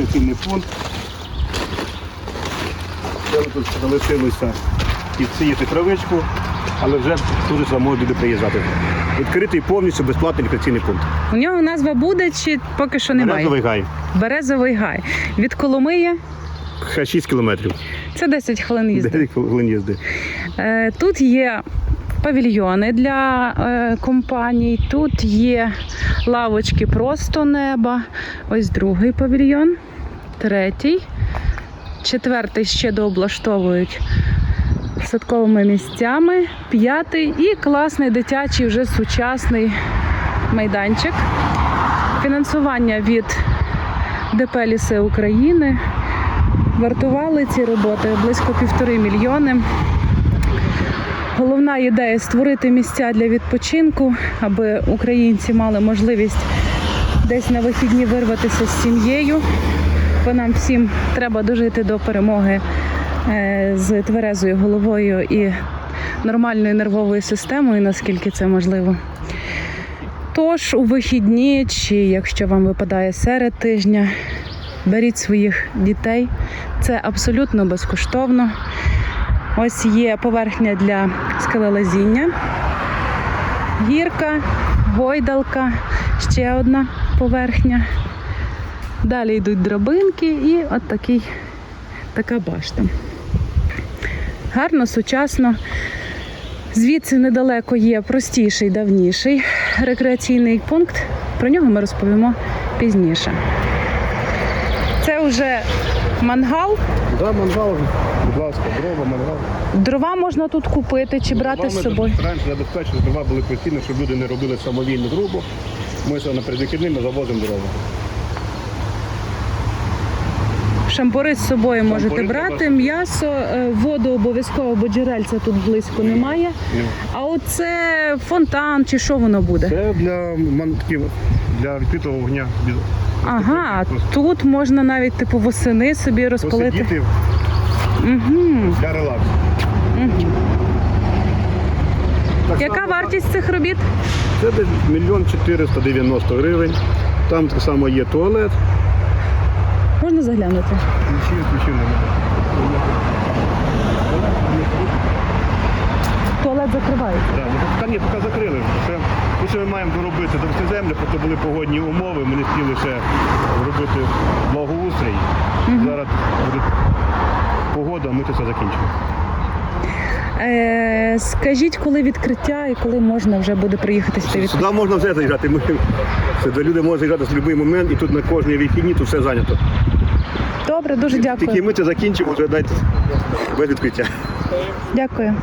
рекреаційний пункт. Тут залишилося підсіяти травичку, але вже сюди можуть люди приїжджати. Відкритий повністю безплатний рекреаційний пункт. У нього назва буде чи поки що немає? Березовий гай. Березовий гай. Від Коломиї Хай 6 кілометрів. це 10 хвилин їзди. 9 хвилин їзди. Е, Тут є павільйони для е, компаній, тут є лавочки просто неба. Ось другий павільйон, третій, четвертий ще дооблаштовують садковими місцями, п'ятий і класний дитячий, вже сучасний майданчик. Фінансування від ДП Ліси України. Вартували ці роботи близько півтори мільйони. Головна ідея створити місця для відпочинку, аби українці мали можливість десь на вихідні вирватися з сім'єю. Бо нам всім треба дожити до перемоги е, з тверезою головою і нормальною нервовою системою, наскільки це можливо. Тож у вихідні, чи якщо вам випадає серед тижня, беріть своїх дітей. Це абсолютно безкоштовно. Ось є поверхня для скелелазіння, гірка, гойдалка, ще одна поверхня. Далі йдуть драбинки і от такий, така башта. Гарно, сучасно. Звідси недалеко є простіший, давніший рекреаційний пункт. Про нього ми розповімо пізніше. Це вже мангал. Да, мангал, будь ласка, дрова, мангал. Дрова можна тут купити чи брати з собою. Раніше забезпечили, дрова були постійно, щоб люди не робили самовільну грубу. Ми на передвихідними завозимо дрова. Шампури з собою можете Шампури брати, треба. м'ясо, е, воду обов'язково, бо джерельця тут близько немає. Ні. А оце фонтан чи що воно буде? Це для, ман- для відкритого вогня. Ага, Просто тут можна навіть типу восени собі розпалити. Посидіти Угу. для релаксу. Так Яка само, вартість цих робіт? Це десь мільйон 490 гривень. Там так само є туалет. Можна заглянути. Ключі, ключі немає. Туалет закривається. Да, ну, Та ні, поки закрили. Ще, ми ще ми маємо доробити довести землю, просто були погодні умови, ми не хотіли ще робити благоустрій. Зараз буде погода, ми це все закінчимо. Е, скажіть, коли відкриття і коли можна вже буде приїхати сюди. Сюди можна все заїжджати. Ми, сюди люди можуть заїжджати в будь-який момент і тут на кожній вихідні тут все зайнято. Добре, дуже дякую. Тільки ми це закінчимо, вже дайте без відкриття. Дякую.